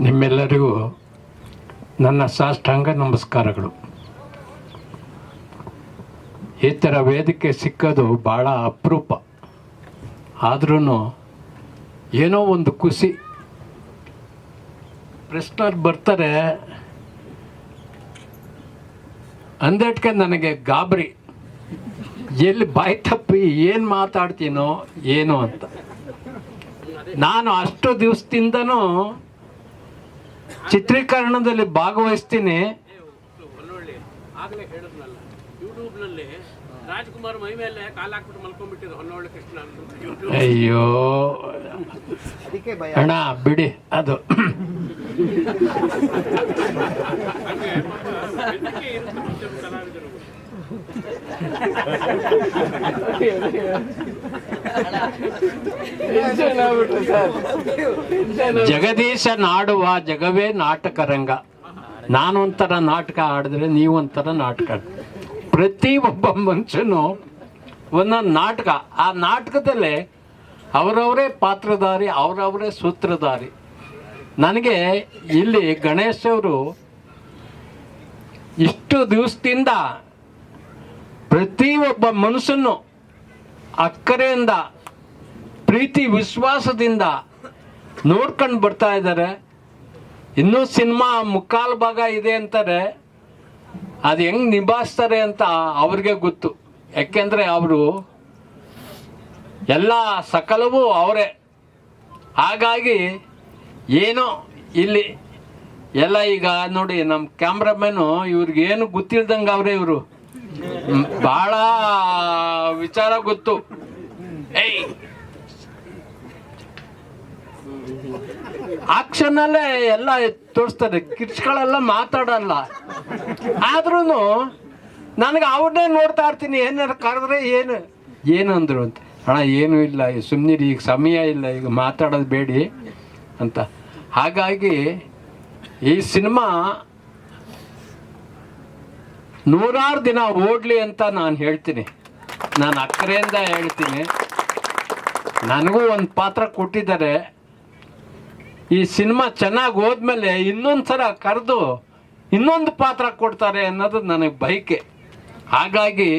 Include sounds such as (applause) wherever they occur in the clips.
ನಿಮ್ಮೆಲ್ಲರಿಗೂ ನನ್ನ ಸಾಷ್ಟಾಂಗ ನಮಸ್ಕಾರಗಳು. ಈ ಥರ ವೇದಿಕೆ ಸಿಕ್ಕೋದು ಭಾಳ ಅಪರೂಪ. ಆದ್ರೂ ಏನೋ ಒಂದು ಖುಷಿ. ಪ್ರಶ್ನವ್ರು ಬರ್ತಾರೆ ಅಂದೇಟ್ಕೆ ನನಗೆ ಗಾಬರಿ. ಎಲ್ಲಿ ಬಾಯಿ ತಪ್ಪಿ ಏನು ಮಾತಾಡ್ತೀನೋ ಏನೋ ಅಂತ. ನಾನು ಅಷ್ಟು ದಿವಸದಿಂದನೂ ಚಿತ್ರೀಕರಣದಲ್ಲಿ ಭಾಗವಹಿಸ್ತೀನಿ. ಅಯ್ಯೋ. ಅಣ್ಣ ಬಿಡಿ ಅದು. ಜಗದೀಶ ನಾಡುವ ಜಗವೇ ನಾಟಕ ರಂಗ. ನಾನೊಂಥರ ನಾಟಕ ಆಡಿದ್ರೆ ನೀವೊಂಥರ ನಾಟಕ ಪ್ರತಿ ಒಬ್ಬ ಮನುಷ್ಯನು ಒಂದೊಂದು ನಾಟಕ. ಆ ನಾಟಕದಲ್ಲೇ ಅವರವರೇ ಪಾತ್ರಧಾರಿ, ಅವರವರೇ ಸೂತ್ರಧಾರಿ. ನನಗೆ ಇಲ್ಲಿ ಗಣೇಶವರು ಇಷ್ಟು ದಿವಸದಿಂದ ಪ್ರತಿ ಒಬ್ಬ ಮನುಷ್ಯನು ಅಕ್ಕರೆಯಿಂದ, ಪ್ರೀತಿ, ವಿಶ್ವಾಸದಿಂದ ನೋಡ್ಕೊಂಡು ಬರ್ತಾ ಇದ್ದಾರೆ. ಇನ್ನೂ ಸಿನಿಮಾ ಮುಕ್ಕಾಲು ಭಾಗ ಇದೆ ಅಂತಾರೆ. ಅದು ಹೆಂಗ್ ನಿಭಾಯಿಸ್ತಾರೆ ಅಂತ ಅವ್ರಿಗೆ ಗೊತ್ತು. ಯಾಕೆಂದ್ರೆ ಅವರು ಎಲ್ಲ ಸಕಲವೂ ಅವರೇ. ಹಾಗಾಗಿ ಏನೋ ಇಲ್ಲಿ ಎಲ್ಲ ಈಗ ನೋಡಿ ನಮ್ಮ ಕ್ಯಾಮ್ರಾಮ್ಯಾನು ಇವ್ರಿಗೇನು ಗೊತ್ತಿಲ್ದಂಗೆ ಅವರೇ ಇವರು. ಭಾಳ ವಿಚಾರ ಗೊತ್ತು. ಏಯ್. ಆಕ್ಷನ್ ಅಲ್ಲೇ ಎಲ್ಲ ತೋರಿಸ್ತಾರೆ, ಕಿಟ್ಸ್ಗಳೆಲ್ಲ ಮಾತಾಡಲ್ಲ. ಆದ್ರೂ ನನಗೆ ಅವ್ರನ್ನೇ ನೋಡ್ತಾ ಇರ್ತೀನಿ, ಏನಾರು ಕರೆದ್ರೆ ಏನು? ಏನು ಅಂದ್ರು ಅಂತ. ಅಣ್ಣ, ಏನೂ ಇಲ್ಲ ಸುಮ್ಮನಿರಿ ಈಗ ಸಮಯ ಇಲ್ಲ, ಈಗ ಮಾತಾಡೋದು ಬೇಡಿ ಅಂತ. ಹಾಗಾಗಿ ಈ ಸಿನಿಮಾ ನೂರಾರು ದಿನ ಓಡ್ಲಿ ಅಂತ ನಾನು ಹೇಳ್ತೀನಿ. ನಾನು ಅಕ್ಕರೆಯಿಂದ ಹೇಳ್ತೀನಿ. ನನಗೂ ಒಂದು ಪಾತ್ರ ಕೊಟ್ಟಿದ್ದಾರೆ. ಈ ಸಿನಿಮಾ ಚೆನ್ನಾಗಿ ಹೋದ್ಮೇಲೆ ಇನ್ನೊಂದು ಸಲ ಕರೆದು ಇನ್ನೊಂದು ಪಾತ್ರ ಕೊಡ್ತಾರೆ ಅನ್ನೋದು ನನಗೆ ಬಯಕೆ. ಹಾಗಾಗಿ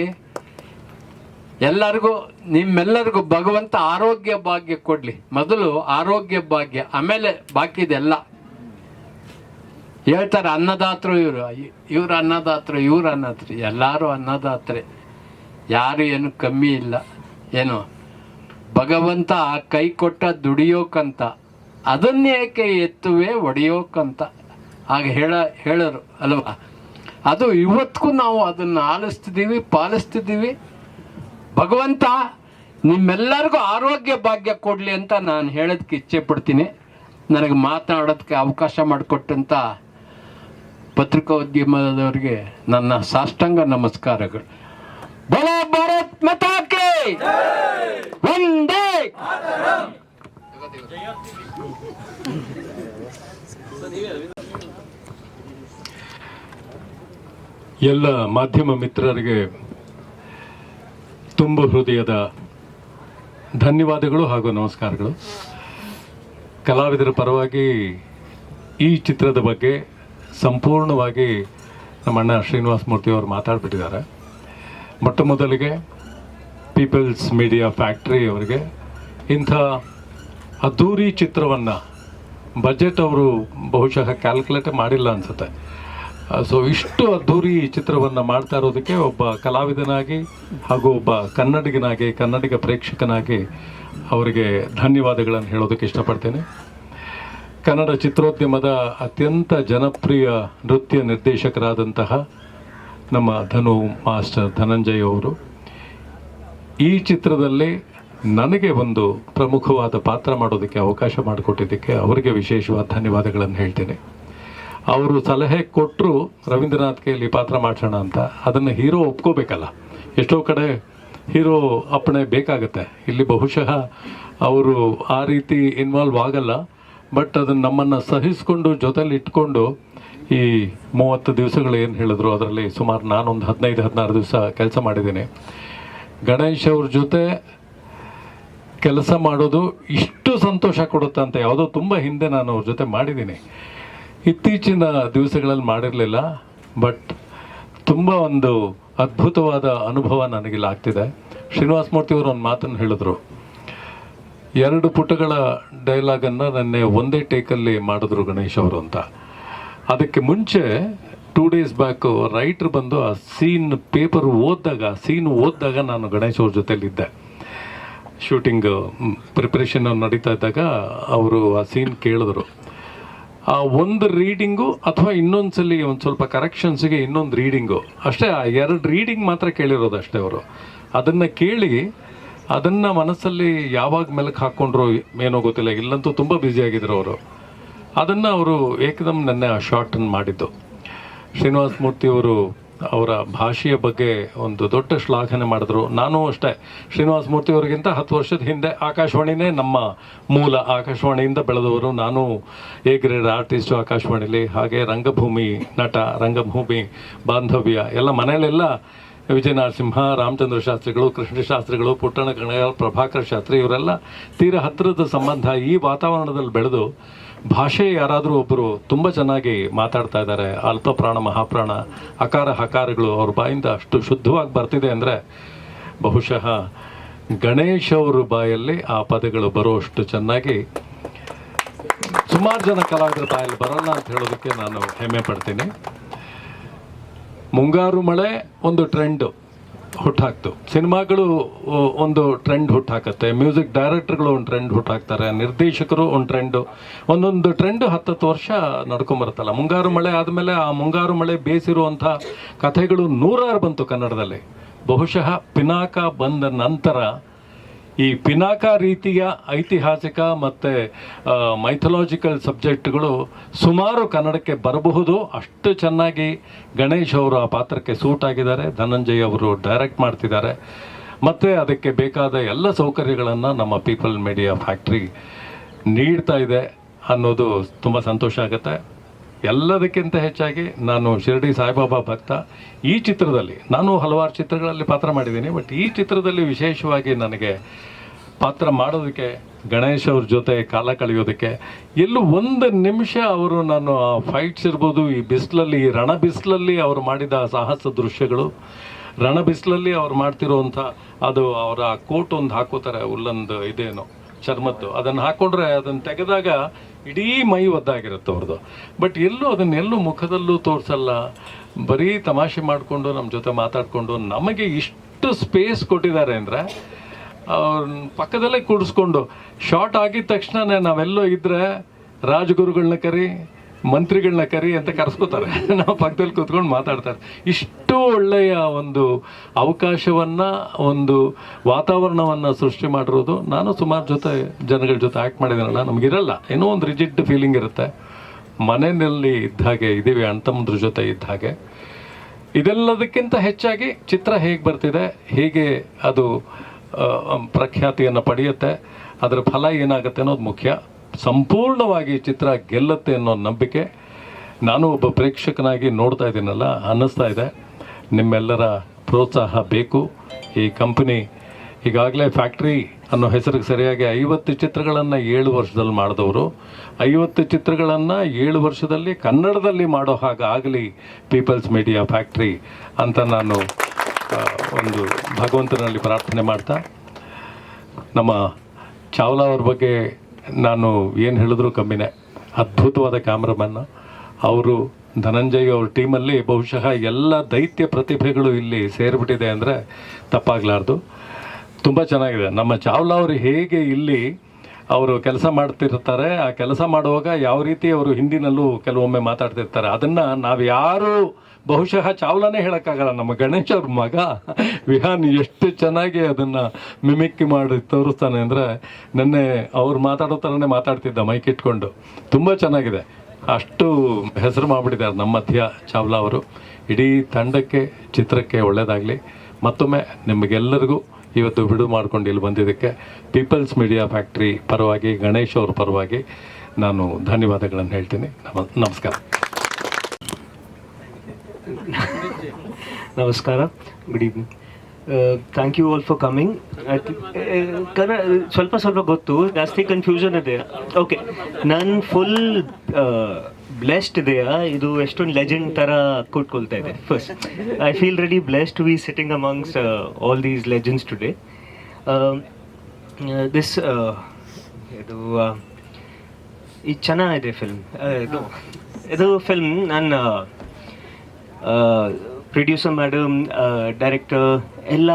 ಎಲ್ಲರಿಗೂ, ನಿಮ್ಮೆಲ್ಲರಿಗೂ ಭಗವಂತ ಆರೋಗ್ಯ ಭಾಗ್ಯ ಕೊಡಲಿ. ಮೊದಲು ಆರೋಗ್ಯ ಭಾಗ್ಯ, ಆಮೇಲೆ ಬಾಕಿದೆಲ್ಲ. ಹೇಳ್ತಾರೆ ಅನ್ನದಾತರು ಇವರು. ಇವ್ರು ಅನ್ನದಾತರು ಇವ್ರು ಅನ್ನದಾತ್ರಿ. ಎಲ್ಲರೂ ಅನ್ನದಾತ್ರೆ. ಯಾರು ಏನು ಕಮ್ಮಿ ಇಲ್ಲ. ಏನು? ಭಗವಂತ ಕೈ ಕೊಟ್ಟ ದುಡಿಯೋಕಂತ ಅದನ್ನೇಕೆ ಎತ್ತುವೆ ಒಡೆಯೋಕಂತ? ಹಾಗೆ ಹೇಳ, ಹೇಳರು, ಅಲ್ವಾ? ಅದು ಇವತ್ತಿಗೂ ನಾವು ಅದನ್ನು ಆಲಿಸ್ತಿದ್ದೀವಿ ಪಾಲಿಸ್ತಿದ್ದೀವಿ ಭಗವಂತ, ನಿಮ್ಮೆಲ್ಲರಿಗೂ ಆರೋಗ್ಯ ಭಾಗ್ಯ ಕೊಡಲಿ ಅಂತ ನಾನು ಹೇಳೋದಕ್ಕೆ ಇಚ್ಛೆ ಪಡ್ತೀನಿ. ನನಗೆ ಮಾತನಾಡೋದಕ್ಕೆ ಅವಕಾಶ ಮಾಡಿಕೊಟ್ಟಂಥ ಪತ್ರಿಕೋದ್ಯಮದವರಿಗೆ ನನ್ನ ಸಾಷ್ಟಾಂಗ ನಮಸ್ಕಾರಗಳು. ಬಲ ಭಾರತ್ ಒಂದೇ ಎಲ್ಲ ಮಾಧ್ಯಮ ಮಿತ್ರರಿಗೆ ತುಂಬ ಹೃದಯದ ಧನ್ಯವಾದಗಳು ಹಾಗೂ ನಮಸ್ಕಾರಗಳು. ಕಲಾವಿದರ ಪರವಾಗಿ ಈ ಚಿತ್ರದ ಬಗ್ಗೆ ಸಂಪೂರ್ಣವಾಗಿ ನಮ್ಮ ಅಣ್ಣ ಶ್ರೀನಿವಾಸ ಮೂರ್ತಿ ಅವರು ಮಾತಾಡ್ಬಿಟ್ಟಿದ್ದಾರೆ. ಮೊಟ್ಟ ಮೊದಲಿಗೆ ಪೀಪಲ್ಸ್ ಮೀಡಿಯಾ ಫ್ಯಾಕ್ಟ್ರಿ ಅವರಿಗೆ ಇಂಥ ಅದ್ಧೂರಿ ಚಿತ್ರವನ್ನು ಬಜೆಟ್ ಅವರು ಬಹುಶಃ ಕ್ಯಾಲ್ಕುಲೇಟ್ ಮಾಡಿಲ್ಲ ಅನಿಸುತ್ತೆ. ಸೊ ಇಷ್ಟು ಅದ್ಧೂರಿ ಚಿತ್ರವನ್ನು ಮಾಡ್ತಾ ಇರೋದಕ್ಕೆ ಒಬ್ಬ ಕಲಾವಿದನಾಗಿ ಹಾಗೂ ಒಬ್ಬ ಕನ್ನಡಿಗನಾಗಿ, ಕನ್ನಡಿಗ ಪ್ರೇಕ್ಷಕನಾಗಿ ಅವರಿಗೆ ಧನ್ಯವಾದಗಳನ್ನು ಹೇಳೋದಕ್ಕೆ ಇಷ್ಟಪಡ್ತೇನೆ. ಕನ್ನಡ ಚಿತ್ರೋದ್ಯಮದ ಅತ್ಯಂತ ಜನಪ್ರಿಯ ನೃತ್ಯ ನಿರ್ದೇಶಕರಾದಂತಹ ನಮ್ಮ ಧನು ಮಾಸ್ಟರ್ ಧನಂಜಯ್ ಅವರು, ಈ ಚಿತ್ರದಲ್ಲಿ ನನಗೆ ಒಂದು ಪ್ರಮುಖವಾದ ಪಾತ್ರ ಮಾಡೋದಕ್ಕೆ ಅವಕಾಶ ಮಾಡಿಕೊಟ್ಟಿದ್ದಕ್ಕೆ ಅವರಿಗೆ ವಿಶೇಷವಾದ ಧನ್ಯವಾದಗಳನ್ನು ಹೇಳ್ತೇನೆ. ಅವರು ಸಲಹೆ ಕೊಟ್ಟರು ರವೀಂದ್ರನಾಥ್ ಕೈಯಲ್ಲಿ ಪಾತ್ರ ಮಾಡಿಸೋಣ ಅಂತ. ಅದನ್ನು ಹೀರೋ ಒಪ್ಕೋಬೇಕಲ್ಲ. ಎಷ್ಟೋ ಕಡೆ ಹೀರೋ ಅಪ್ಪಣೆ ಬೇಕಾಗುತ್ತೆ. ಇಲ್ಲಿ ಬಹುಶಃ ಅವರು ಆ ರೀತಿ ಇನ್ವಾಲ್ವ್ ಆಗಲ್ಲ. ಬಟ್ ಅದನ್ನು ನಮ್ಮನ್ನು ಸಹಿಸಿಕೊಂಡು ಜೊತೆಲಿ ಇಟ್ಕೊಂಡು ಈ ಮೂವತ್ತು ದಿವಸಗಳು ಏನು ಹೇಳಿದ್ರು ಅದರಲ್ಲಿ ಸುಮಾರು ನಾನೊಂದು ಹದಿನೈದು, ಹದಿನಾರು ದಿವಸ ಕೆಲಸ ಮಾಡಿದ್ದೀನಿ. ಗಣೇಶ್ ಅವ್ರ ಜೊತೆ ಕೆಲಸ ಮಾಡೋದು ಇಷ್ಟು ಸಂತೋಷ ಕೊಡುತ್ತೆ ಅಂತ ಯಾವುದೋ ತುಂಬ ಹಿಂದೆ ನಾನು ಅವ್ರ ಜೊತೆ ಮಾಡಿದ್ದೀನಿ. ಇತ್ತೀಚಿನ ದಿವಸಗಳಲ್ಲಿ ಮಾಡಿರಲಿಲ್ಲ, ಬಟ್ ತುಂಬ ಒಂದು ಅದ್ಭುತವಾದ ಅನುಭವ ನನಗಿಲ್ಲ ಆಗ್ತಿದೆ ಶ್ರೀನಿವಾಸ ಮೂರ್ತಿ ಅವರು ಒಂದು ಮಾತನ್ನು ಹೇಳಿದ್ರು. ಎರಡು ಪುಟಗಳ ಡೈಲಾಗನ್ನು ನನ್ನೆ ಒಂದೇ ಟೇಕಲ್ಲಿ ಮಾಡಿದ್ರು ಗಣೇಶ್ ಅವರು ಅಂತ. ಅದಕ್ಕೆ ಮುಂಚೆ ಟೂ ಡೇಸ್ ಬ್ಯಾಕು ರೈಟ್ರ್ ಬಂದು ಆ ಸೀನ್ ಪೇಪರ್ ಓದಿದಾಗ ಸೀನ್ ಓದಿದಾಗ ನಾನು ಗಣೇಶ್ ಅವ್ರ ಜೊತೆಲಿದ್ದೆ. ಶೂಟಿಂಗ್ ಪ್ರಿಪ್ರೇಷನ್ ನಡೀತಾ ಇದ್ದಾಗ ಅವರು ಆ ಸೀನ್ ಕೇಳಿದ್ರು. ಆ ಒಂದು ರೀಡಿಂಗು ಅಥವಾ ಇನ್ನೊಂದು ಸಲ ಒಂದು ಸ್ವಲ್ಪ ಕರೆಕ್ಷನ್ಸಿಗೆ ಇನ್ನೊಂದು ರೀಡಿಂಗು ಅಷ್ಟೇ, ಆ ಎರಡು ರೀಡಿಂಗ್ ಮಾತ್ರ ಕೇಳಿರೋದು ಅಷ್ಟೇ ಅವರು. ಅದನ್ನು ಕೇಳಿ ಅದನ್ನು ಮನಸ್ಸಲ್ಲಿ ಯಾವಾಗ ಮೆಲುಕು ಹಾಕ್ಕೊಂಡ್ರು ಏನೋ ಗೊತ್ತಿಲ್ಲ, ಇಲ್ಲಂತೂ ತುಂಬ ಬ್ಯುಸಿಯಾಗಿದ್ರು ಅವರು. ಅದನ್ನು ಅವರು ಏಕದಮ್ ನನ್ನ ಶಾರ್ಟನ್ನು ಮಾಡಿದ್ದು. ಶ್ರೀನಿವಾಸ ಮೂರ್ತಿ ಅವರು ಭಾಷೆಯ ಬಗ್ಗೆ ಒಂದು ದೊಡ್ಡ ಶ್ಲಾಘನೆ ಮಾಡಿದ್ರು. ನಾನು ಅಷ್ಟೇ, ಶ್ರೀನಿವಾಸ ಮೂರ್ತಿ ಅವರಿಗಿಂತ ಹತ್ತು ವರ್ಷದ ಹಿಂದೆ ಆಕಾಶವಾಣಿನೇ ನಮ್ಮ ಮೂಲ ಆಕಾಶವಾಣಿಯಿಂದ ಬೆಳೆದವರು. ನಾನು ಎ ಗ್ರೇಡ್ ಆರ್ಟಿಸ್ಟು ಆಕಾಶವಾಣಿಲಿ, ಹಾಗೆ ರಂಗಭೂಮಿ ನಟ, ರಂಗಭೂಮಿ ಬಾಂಧವ್ಯ, ಎಲ್ಲ ಮನೆಯಲ್ಲೆಲ್ಲ ವಿಜಯ ನರಸಿಂಹ ರಾಮಚಂದ್ರ ಶಾಸ್ತ್ರಿಗಳು, ಕೃಷ್ಣ ಶಾಸ್ತ್ರಿಗಳು ಪುಟ್ಟಣ ಕಣಗಾಲ್, ಪ್ರಭಾಕರ್ ಶಾಸ್ತ್ರಿ ಇವರೆಲ್ಲ ತೀರ ಹತ್ತಿರದ ಸಂಬಂಧ ಈ ವಾತಾವರಣದಲ್ಲಿ ಬೆಳೆದು ಭಾಷೆ ಯಾರಾದರೂ ಒಬ್ಬರು ತುಂಬ ಚೆನ್ನಾಗಿ ಮಾತಾಡ್ತಾ ಇದ್ದಾರೆ. ಅಲ್ಪ ಪ್ರಾಣ ಮಹಾಪ್ರಾಣ, ಅಕಾರ, ಹಕಾರಗಳು ಅವ್ರ ಬಾಯಿಂದ ಅಷ್ಟು ಶುದ್ಧವಾಗಿ ಬರ್ತಿದೆ ಅಂದರೆ ಬಹುಶಃ ಗಣೇಶ್ ಬಾಯಲ್ಲಿ ಆ ಪದಗಳು ಬರುವಷ್ಟು ಚೆನ್ನಾಗಿ ಸುಮಾರು ಜನ ಕಲಾವಿದರ ಬಾಯಲ್ಲಿ ಬರೋಲ್ಲ ಅಂತ ಹೇಳೋದಕ್ಕೆ ನಾನು ಹೆಮ್ಮೆ ಪಡ್ತೀನಿ. ಮುಂಗಾರು ಮಳೆ ಒಂದು ಟ್ರೆಂಡ್ ಹುಟ್ಟಾಕ್ತು ಸಿನಿಮಾಗಳು ಒಂದು ಟ್ರೆಂಡ್ ಹುಟ್ಟಾಕತ್ತೆ ಮ್ಯೂಸಿಕ್ ಡೈರೆಕ್ಟರ್ಗಳು ಒಂದು ಟ್ರೆಂಡ್ ಹುಟ್ಟಾಕ್ತಾರೆ ನಿರ್ದೇಶಕರು ಒಂದು ಟ್ರೆಂಡು ಒಂದೊಂದು ಟ್ರೆಂಡ್ ಹತ್ತತ್ತು ವರ್ಷ ನಡ್ಕೊಂಬರುತ್ತಲ್ಲ. ಮುಂಗಾರು ಮಳೆ ಆದಮೇಲೆ ಆ ಮುಂಗಾರು ಮಳೆ ಬೇಸಿರುವಂಥ ಕಥೆಗಳು ನೂರಾರು ಬಂತು ಕನ್ನಡದಲ್ಲಿ. ಬಹುಶಃ ಪಿನಾಕ ಬಂದ ನಂತರ ಈ ಪಿನಾಕ ರೀತಿಯ ಐತಿಹಾಸಿಕ ಮತ್ತು ಮೈಥಲಾಜಿಕಲ್ ಸಬ್ಜೆಕ್ಟ್ಗಳು ಸುಮಾರು ಕನ್ನಡಕ್ಕೆ ಬರಬಹುದು. ಅಷ್ಟು ಚೆನ್ನಾಗಿ ಗಣೇಶ್ ಅವರು ಆ ಪಾತ್ರಕ್ಕೆ ಸೂಟ್ ಆಗಿದ್ದಾರೆ. ಧನಂಜಯ್ ಅವರು ಡೈರೆಕ್ಟ್ ಮಾಡ್ತಿದ್ದಾರೆ. ಮತ್ತು ಅದಕ್ಕೆ ಬೇಕಾದ ಎಲ್ಲ ಸೌಕರ್ಯಗಳನ್ನು ನಮ್ಮ ಪೀಪಲ್ ಮೀಡಿಯಾ ಫ್ಯಾಕ್ಟ್ರಿ ನೀಡ್ತಾ ಇದೆ ಅನ್ನೋದು ತುಂಬ ಸಂತೋಷ ಆಗುತ್ತೆ. ಎಲ್ಲದಕ್ಕಿಂತ ಹೆಚ್ಚಾಗಿ ನಾನು ಶಿರಡಿ ಸಾಯಿಬಾಬಾ ಭಕ್ತ. ಈ ಚಿತ್ರದಲ್ಲಿ ನಾನು ಹಲವಾರು ಚಿತ್ರಗಳಲ್ಲಿ ಪಾತ್ರ ಮಾಡಿದ್ದೀನಿ. ಬಟ್ ಈ ಚಿತ್ರದಲ್ಲಿ ವಿಶೇಷವಾಗಿ ನನಗೆ ಪಾತ್ರ ಮಾಡೋದಕ್ಕೆ ಗಣೇಶ್ ಅವ್ರ ಜೊತೆ ಕಾಲ ಕಳೆಯೋದಕ್ಕೆ ಎಲ್ಲೂ ಒಂದು ನಿಮಿಷ ಅವರು ನಾನು ಆ ಫೈಟ್ಸ್ ಇರ್ಬೋದು, ಈ ಬಿಸಿಲಲ್ಲಿ, ಈ ರಣ ಬಿಸಿಲಲ್ಲಿ ಅವರು ಮಾಡಿದ ಸಾಹಸ ದೃಶ್ಯಗಳು ರಣ ಬಿಸಿಲಲ್ಲಿ ಅವ್ರು ಮಾಡ್ತಿರೋವಂಥ ಅದು ಅವರ ಕೋಟ್ ಒಂದು ಹಾಕೋತಾರೆ, ಉಲ್ಲೊಂದು ಇದೇನು. ಚರ್ಮದ್ದು. ಅದನ್ನು ಹಾಕೊಂಡ್ರೆ ಅದನ್ನು ತೆಗೆದಾಗ ಇಡೀ ಮೈ ಒದ್ದಾಗಿರುತ್ತೆ ಅವ್ರದ್ದು ಬಟ್ ಎಲ್ಲೂ ಅದನ್ನೆಲ್ಲೂ ಮುಖದಲ್ಲೂ ತೋರಿಸಲ್ಲ. ಬರೀ ತಮಾಷೆ ಮಾಡಿಕೊಂಡು ನಮ್ಮ ಜೊತೆ ಮಾತಾಡಿಕೊಂಡು ನಮಗೆ ಇಷ್ಟು ಸ್ಪೇಸ್ ಕೊಟ್ಟಿದ್ದಾರೆ ಅಂದರೆ ಅವ್ರನ್ನ ಪಕ್ಕದಲ್ಲೇ ಕೂಡಿಸ್ಕೊಂಡು ಶಾರ್ಟ್ ಆಗಿದ ತಕ್ಷಣನೇ ನಾವೆಲ್ಲೋ ಇದ್ದರೆ ರಾಜಗುರುಗಳನ್ನ ಕರಿ ಮಂತ್ರಿಗಳನ್ನ ಕರಿ ಅಂತ ಕರೆಸ್ಕೋತಾರೆ. (laughs) ನಾವು ಪಕ್ಕದಲ್ಲಿ ಕೂತ್ಕೊಂಡು ಮಾತಾಡ್ತಾರೆ ಇಷ್ಟು ಒಳ್ಳೆಯ ಒಂದು ಅವಕಾಶವನ್ನು, ಒಂದು ವಾತಾವರಣವನ್ನು ಸೃಷ್ಟಿ ಮಾಡಿರೋದು ನಾನು ಸುಮಾರು ಜೊತೆ ಜನಗಳ ಜೊತೆ ಆ್ಯಕ್ಟ್ ಮಾಡಿದ್ದೀನಲ್ಲ ನಮಗಿರಲ್ಲ. ಏನೋ ಒಂದು ರಿಜಿಡ್ ಫೀಲಿಂಗ್ ಇರುತ್ತೆ. ಮನೆಯಲ್ಲಿ ಇದ್ದ ಹಾಗೆ ಇದ್ದೀವಿ ಅಣ್ತಮ್ಮದ್ರ ಜೊತೆ ಇದ್ದ ಹಾಗೆ. ಇದೆಲ್ಲದಕ್ಕಿಂತ ಹೆಚ್ಚಾಗಿ ಚಿತ್ರ ಹೇಗೆ ಬರ್ತಿದೆ, ಹೇಗೆ ಅದು ಪ್ರಖ್ಯಾತಿಯನ್ನು ಪಡೆಯುತ್ತೆ, ಅದರ ಫಲ ಏನಾಗುತ್ತೆ ಅನ್ನೋದು ಮುಖ್ಯ. ಸಂಪೂರ್ಣವಾಗಿ ಚಿತ್ರ ಗೆಲ್ಲುತ್ತೆ ಅನ್ನೋ ನಂಬಿಕೆ ನಾನು ಒಬ್ಬ ಪ್ರೇಕ್ಷಕನಾಗಿ ನೋಡ್ತಾ ಇದ್ದೀನಲ್ಲ, ಅನ್ನಿಸ್ತಾ ಇದೆ. ನಿಮ್ಮೆಲ್ಲರ ಪ್ರೋತ್ಸಾಹ ಬೇಕು. ಈ ಕಂಪನಿ ಈಗಾಗಲೇ ಫ್ಯಾಕ್ಟ್ರಿ ಅನ್ನೋ ಹೆಸರಿಗೆ ಸರಿಯಾಗಿ ಐವತ್ತು ಚಿತ್ರಗಳನ್ನು ಏಳು ವರ್ಷದಲ್ಲಿ ಮಾಡಿದವರು. ಐವತ್ತು ಚಿತ್ರಗಳನ್ನು ಏಳು ವರ್ಷದಲ್ಲಿ ಕನ್ನಡದಲ್ಲಿ ಮಾಡೋ ಹಾಗೆ ಆಗಲಿ ಪೀಪಲ್ಸ್ ಮೀಡಿಯಾ ಫ್ಯಾಕ್ಟ್ರಿ ಅಂತ ನಾನು ಒಂದು ಭಗವಂತನಲ್ಲಿ ಪ್ರಾರ್ಥನೆ ಮಾಡ್ತಾ. ನಮ್ಮ ಚಾವ್ಲಾ ಅವ್ರ ಬಗ್ಗೆ ನಾನು ಏನು ಹೇಳಿದ್ರು ಕಮ್ಮಿನೇ. ಅದ್ಭುತವಾದ ಕ್ಯಾಮ್ರಾಮನ್. ಅವರು ಧನಂಜಯ್ ಅವ್ರ ಟೀಮಲ್ಲಿ ಬಹುಶಃ ಎಲ್ಲ ದೈತ್ಯ ಪ್ರತಿಭೆಗಳು ಇಲ್ಲಿ ಸೇರಿಬಿಟ್ಟಿದೆ ಅಂದರೆ ತಪ್ಪಾಗಲಾರ್ದು. ತುಂಬ ಚೆನ್ನಾಗಿದೆ. ನಮ್ಮ ಚಾವ್ಲಾ ಅವರು ಹೇಗೆ ಇಲ್ಲಿ ಅವರು ಕೆಲಸ ಮಾಡ್ತಿರ್ತಾರೆ, ಆ ಕೆಲಸ ಮಾಡುವಾಗ ಯಾವ ರೀತಿ ಅವರು ಹಿಂದಿನಲ್ಲೂ ಕೆಲವೊಮ್ಮೆ ಮಾತಾಡ್ತಿರ್ತಾರೆ, ಅದನ್ನು ನಾವು ಯಾರು ಬಹುಶಃ ಚಾವ್ಲಾನೇ ಹೇಳೋಕ್ಕಾಗಲ್ಲ. ನಮ್ಮ ಗಣೇಶ್ ಅವ್ರ ಮಗ ವಿಹಾನ್ ಎಷ್ಟು ಚೆನ್ನಾಗಿ ಅದನ್ನು ಮಿಮಿಕ್ಕಿ ಮಾಡಿ ತೋರಿಸ್ತಾನೆ ಅಂದರೆ ನೆನ್ನೆ ಅವ್ರು ಮಾತಾಡೋ ಥರನೇ ಮಾತಾಡ್ತಿದ್ದ ಮೈಕ್ ಇಟ್ಕೊಂಡು. ತುಂಬ ಚೆನ್ನಾಗಿದೆ. ಅಷ್ಟು ಹೆಸರು ಮಾಡಿಬಿಟ್ಟಿದ್ದಾರೆ ನಮ್ಮ ಮಧ್ಯ ಚಾವ್ಲಾ ಅವರು. ಇಡೀ ತಂಡಕ್ಕೆ, ಚಿತ್ರಕ್ಕೆ ಒಳ್ಳೆಯದಾಗಲಿ ಮತ್ತೊಮ್ಮೆ ನಿಮಗೆಲ್ಲರಿಗೂ ಇವತ್ತು ಬಿಡು ಮಾಡ್ಕೊಂಡು ಇಲ್ಲಿ ಬಂದಿದ್ದಕ್ಕೆ ಪೀಪಲ್ಸ್ ಮೀಡಿಯಾ ಫ್ಯಾಕ್ಟ್ರಿ ಪರವಾಗಿ, ಗಣೇಶ್ ಅವ್ರ ಪರವಾಗಿ ನಾನು ಧನ್ಯವಾದಗಳನ್ನು ಹೇಳ್ತೀನಿ. ನಮ ನಮಸ್ಕಾರ. ನಮಸ್ಕಾರ. Good evening thank you all for coming Kannada, ಸ್ವಲ್ಪ ಸ್ವಲ್ಪ ಗೊತ್ತು, ಜಾಸ್ತಿ ಕನ್ಫ್ಯೂಷನ್ ಇದೆ. ಓಕೆ ನನ್ನ ಫುಲ್ ಬ್ಲೆಸ್ಡ್ ಇದೆಯಾ? ಇದು ಎಷ್ಟೊಂದು ಲೆಜೆಂಡ್ ಥರ ಕೂತ್ಕೊಳ್ತಾ ಇದೆ. First I feel really blessed be sitting amongst all these legends today this ಇದು ಈ ಇದು ಚೆನ್ನಾಗಿದೆ ಫಿಲ್ಮ್ ಇದು ಇದು ಫಿಲ್ಮ್ ನಾನು ಪ್ರೊಡ್ಯೂಸರ್ ಮೇಡಮ್ ಡೈರೆಕ್ಟರ್, ಎಲ್ಲ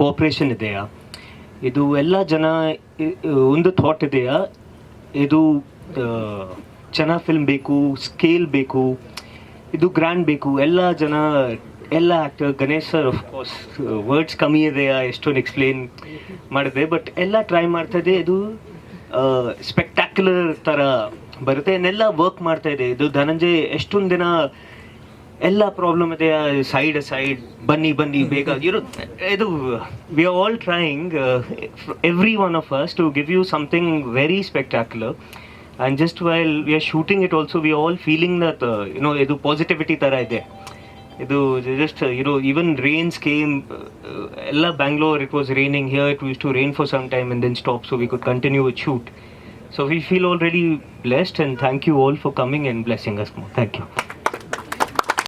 ಕೋಪ್ರೇಷನ್ ಇದೆಯಾ? ಇದು ಎಲ್ಲ ಜನ ಒಂದು ಥಾಟ್ ಇದೆಯಾ? ಇದು ಚೆನ್ನಾಗಿ ಫಿಲ್ಮ್ ಬೇಕು ಸ್ಕೇಲ್ ಬೇಕು, ಇದು ಗ್ರ್ಯಾಂಡ್ ಬೇಕು, ಎಲ್ಲ ಜನ, ಎಲ್ಲ actor Ganesh sir course words ಕಮ್ಮಿ ಇದೆಯಾ? ಎಷ್ಟೊಂದು ಎಕ್ಸ್ಪ್ಲೇನ್ ಮಾಡಿದೆ ಬಟ್ ಎಲ್ಲ ಟ್ರೈ ಮಾಡ್ತಾ ಇದೆ, ಇದು ಸ್ಪೆಕ್ಟ್ಯಾಕ್ಯುಲರ್ ಥರ ಬರುತ್ತೆ ಎಲ್ಲ ವರ್ಕ್ ಮಾಡ್ತಾ ಇದೆ, ಇದು ಧನಂಜಯ್, ಎಷ್ಟೊಂದು ದಿನ ಎಲ್ಲ ಪ್ರಾಬ್ಲಮ್ ಇದೆ ಸೈಡ್ ಸೈಡ್ ಬನ್ನಿ ಬನ್ನಿ ಬೇಗ ಇರೋ ಇದು we are all trying every one of us to give you something very spectacular and just while we are shooting it also we all feeling that you know ಇದು positivity ಥರ ಇದೆ. ಇದು just ಇರೋ ಈವನ್ ರೇನ್ಸ್ ಕೇಮ್ ಎಲ್ಲ Bangalore it was raining here it use to rain for some time and then stop so we could continue with shoot so we feel already blessed and thank you all for coming and blessing us ಮೋ thank you